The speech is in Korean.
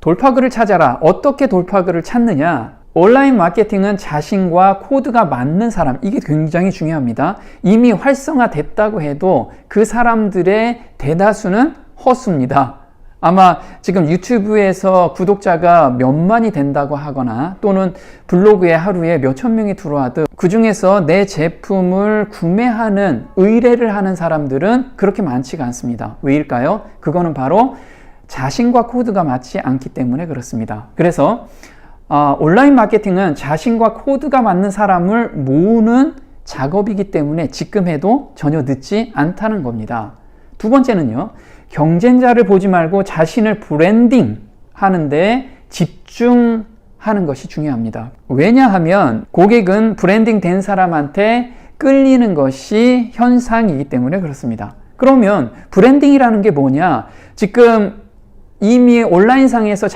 돌파구를 찾아라. 어떻게 돌파구를 찾느냐? 온라인 마케팅은 자신과 코드가 맞는 사람, 이게 굉장히 중요합니다. 이미 활성화됐다고 해도 그 사람들의 대다수는 허수입니다. 아마 지금 유튜브에서 구독자가 몇만이 된다고 하거나 또는 블로그에 하루에 몇천 명이 들어와도 그 중에서 내 제품을 구매하는 의뢰를 하는 사람들은 그렇게 많지가 않습니다. 왜일까요? 그거는 바로 자신과 코드가 맞지 않기 때문에 그렇습니다. 그래서 어, 온라인 마케팅은 자신과 코드가 맞는 사람을 모으는 작업이기 때문에 지금 해도 전혀 늦지 않다는 겁니다. 두 번째는요, 경쟁자를 보지 말고 자신을 브랜딩 하는데 집중하는 것이 중요합니다. 왜냐하면 고객은 브랜딩 된 사람한테 끌리는 것이 현상이기 때문에 그렇습니다. 그러면 브랜딩이라는 게 뭐냐? 지금 이미 온라인상에서